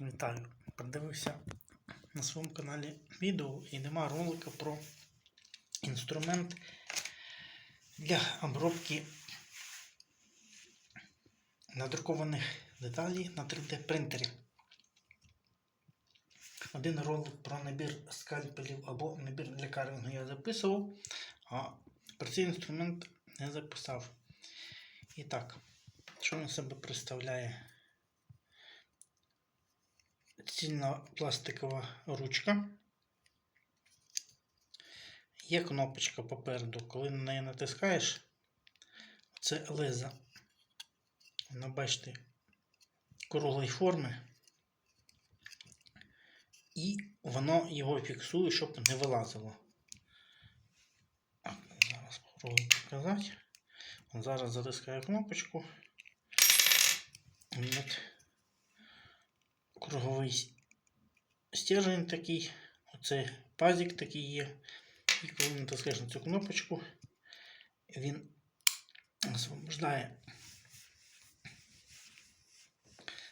Вітаю. Подивився на своєму каналі відео і нема ролика про інструмент для обробки надрукованих деталей на 3D принтері. Один ролик про набір скальпелів або набір для карвінгу я записував, а про цей інструмент не записав. І так, що він себе представляє? Цільна пластикова ручка. Є кнопочка попереду, коли на неї натискаєш, це леза. Вона, бачите, круглої форми. І воно його фіксує, щоб не вилазило. Зараз спробую показати. Зараз затискаю кнопочку. От круговий стержень такий, оце пазик такий є. І коли натискаєш на цю кнопочку, він освобождає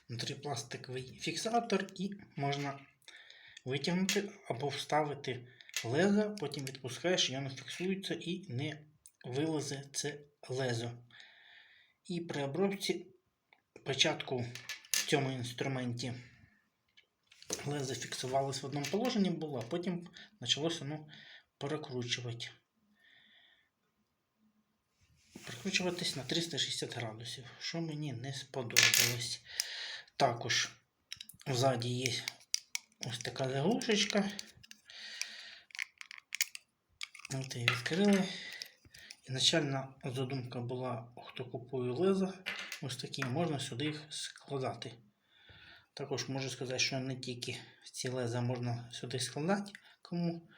внутрі пластиковий фіксатор і можна витягнути або вставити лезо, потім відпускаєш, і воно фіксується і не вилазе це лезо. І при обробці початку в цьому інструменті лезо фіксувалось в одному положенні було, а потім почалося ну, перекручувати. Прикручуватись на 360 градусів, що мені не сподобалось. Також ззаді є ось така заглушечка. От її відкрили. І задумка була, хто купує леза, ось такі можна сюди їх складати. Також можу сказати, що не тільки ці леза можна сюди складати, кому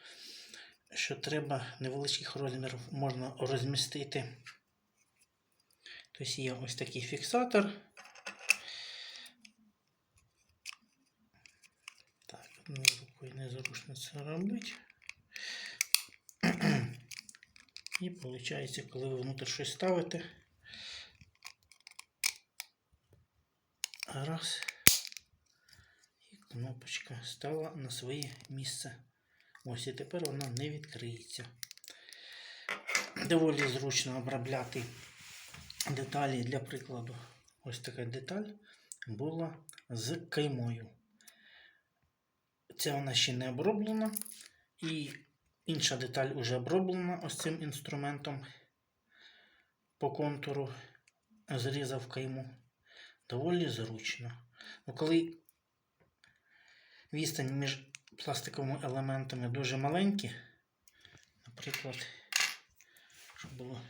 що треба невеличких розмірів можна розмістити. Тобто є ось такий фіксатор. Так, одною рукою незручно це робити. І виходить, коли ви внутрі щось ставите. Раз. Кнопочка стала на своє місце. Ось і тепер вона не відкриється. Доволі зручно обробляти деталі для прикладу. Ось така деталь була з каймою. Це вона ще не оброблена. І інша деталь вже оброблена ось цим інструментом по контуру. Зрізав кайму. Доволі зручно. Ну, коли відстань між пластиковими елементами дуже маленькі, наприклад, щоб було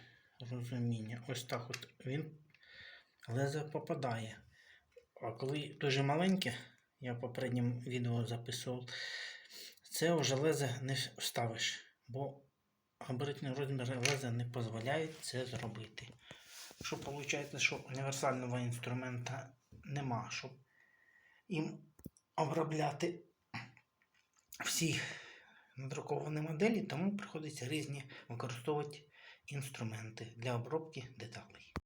розуміння, ось так от він лезе попадає. А коли дуже маленьке, я в попередньому відео записував, це вже лезе не вставиш, бо габаритні розміри леза не дозволяють це зробити. Що виходить, що універсального інструмента нема, щоб їм обробляти всі надруковані моделі, тому приходиться різні використовувати інструменти для обробки деталей.